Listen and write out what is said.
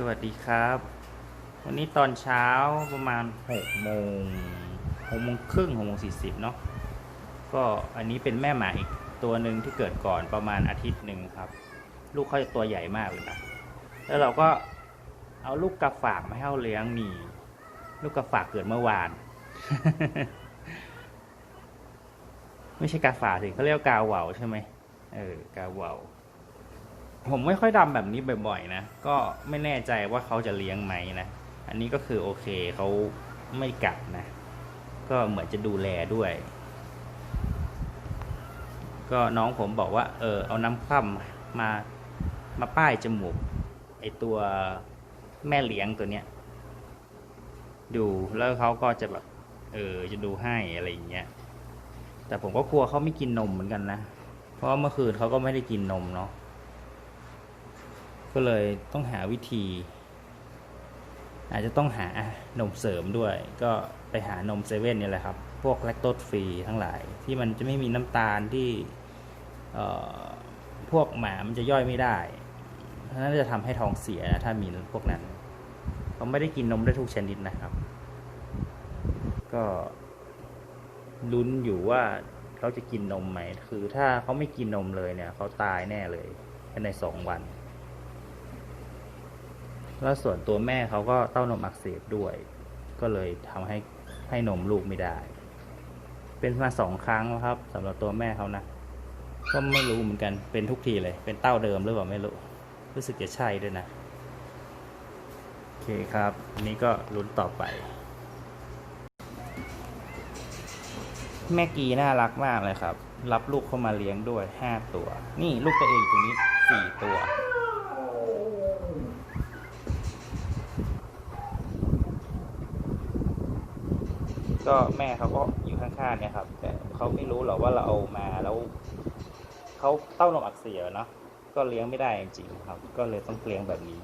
สวัสดีครับ วันนี้ตอนเช้าประมาณหกโมงหกโมงครึ่งหกโมงสี่สิบเนาะก็อันนี้เป็นแม่หมาอีกตัวหนึ่งที่เกิดก่อนประมาณอาทิตย์หนึ่งครับ ลูกเขาจะตัวใหญ่มากเลยนะแล้วเราก็เอาลูกกระฝากมาให้เขาเลี้ยงมีลูกกระฝากเกิดเมื่อวาน ไม่ใช่กาฝากสิเขาเรียกกาเหว่าใช่ไหมเออกาเหว่า ผมไม่ค่อยทำแบบนี้บ่อยๆนะ ก็ไม่แน่ใจว่าเขาจะเลี้ยงไหมนะ อันนี้ก็คือโอเคเขาไม่กัดนะ ก็เหมือนจะดูแลด้วย ก็น้องผมบอกว่า เออ เอาน้ำคร่ำมามาป้ายจมูกไอตัวแม่เลี้ยงตัวเนี้ย ดูแล้วเขาก็จะแบบ เออ จะดูให้อะไรอย่างเงี้ย แต่ผมก็กลัวเขาไม่กินนมเหมือนกันนะ เพราะเมื่อคืนเขาก็ไม่ได้กินนมเนาะ ก็เลยต้องหาวิธี อาจจะต้องหานมเสริมด้วย ก็ไปหานมเซเว่นเนี่ยแหละครับ พวกแลคโตสฟรีทั้งหลาย ที่มันจะไม่มีน้ำตาลที่พวกหมามันจะย่อยไม่ได้เพราะนั้นจะทำให้ท้องเสียถ้ามีพวกนั้นเขาไม่ได้กินนมได้ทุกชนิดนะครับ ก็ลุ้นอยู่ว่าเขาจะกินนมไหม คือถ้าเขาไม่กินนมเลยเนี่ย เขาตายแน่เลยภายในสองวัน แล้วส่วนตัวแม่เขาก็เต้านมอักเสบด้วย ก็เลยทำให้ให้นมลูกไม่ได้ เป็นมาสองครั้งแล้วครับสำหรับตัวแม่เขานะก็ไม่รู้เหมือนกันเป็นทุกทีเลย เป็นเต้าเดิมหรือเปล่าไม่รู้รู้สึกจะใช่ด้วยนะโอเคครับนนี้ก็ลุ้นต่อไป แม่กีน่ารักมากเลยครับ รับลูกเข้ามาเลี้ยงด้วยห้าตัว นี่ลูกตัวเองอยู่ตรงนี้สี่ตัว ก็แม่เขาก็อยู่ข้างๆเนี่ยครับ แต่เขาไม่รู้หรอกว่าเราเอามาแล้วเขาเต้านมอักเสบเนาะก็เลี้ยงไม่ได้จริงๆครับ ก็เลยต้องเลี้ยงแบบนี้